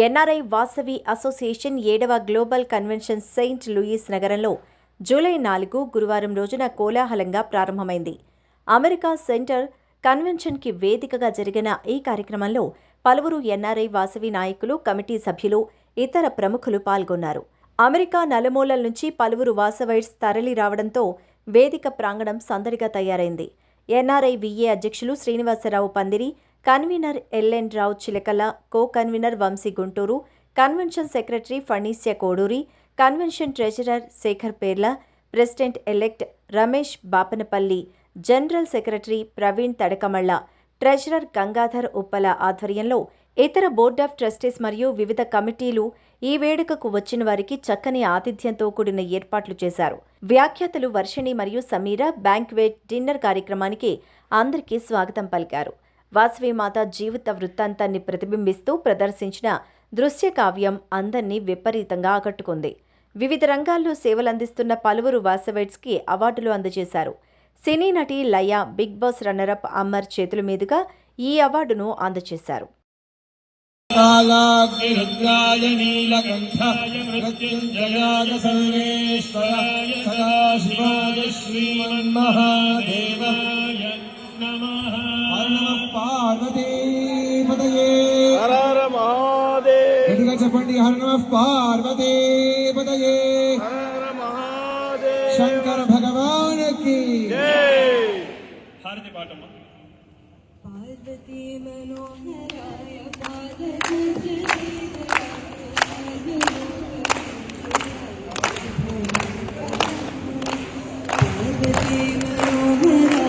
NRI Vasavi association ఏడవ global convention Saint Louis నగరంలో July నాలుగు గురువారం రోజున కోలాహలంగా ప్రారంభమైంది. అమెరికా సెంటర్ కన్వెన్షన్కి వేదికగా జరిగిన ఈ కార్యక్రమంలో పలువురు ఎన్ఆర్ఐ వాసవి నాయకులు కమిటీ సభ్యులు ఇతర ప్రముఖులు పాల్గొన్నారు. అమెరికా నలుమూలల నుంచి పలువురు వాసవైడ్స్ తరలి రావడంతో వేదిక ప్రాంగణం సందడిగా తయారైంది. ఎన్ఆర్ఐ విఏ అధ్యక్షులు Srinivasarao Pandiri convener LN Rao Chilakala co convener Vamsi Guntur convention secretary Phaneesya Koduri convention treasurer Sekhar Perla president elect Ramesh Bapanapalli general secretary Praveen Tadakamalla treasurer Gangadhar Uppala ఆధ్వర్యంలో ఇతర board of trustees మరియు వివిధ కమిటీలు ఈ వేడుకకు వచ్చిన వారికి చక్కని ఆతిథ్యంతో కూడిన ఏర్పాట్లు చేశారు. వ్యాఖ్యాతలు వర్షిణి మరియు సమీర బ్యాంక్వెట్ డిన్నర్ కార్యక్రమానికి అందరికీ స్వాగతం పలికారు. వాసవిమాత జీవిత వృత్తాంతాన్ని ప్రతిబింబిస్తూ ప్రదర్శించిన దృశ్య కావ్యం అందర్నీ విపరీతంగా ఆకట్టుకుంది. వివిధ రంగాల్లో సేవలందిస్తున్న పలువురు వాసవైట్స్కి అవార్డులు అందజేశారు. సినీ నటి Laya Bigg Boss runner up Amar చేతుల మీదుగా ఈ అవార్డును అందజేశారు. पंडित हर नम पार्वती पतये शंकर भगवान की। पार्वती मनोहराय पार्वती मनोहराय।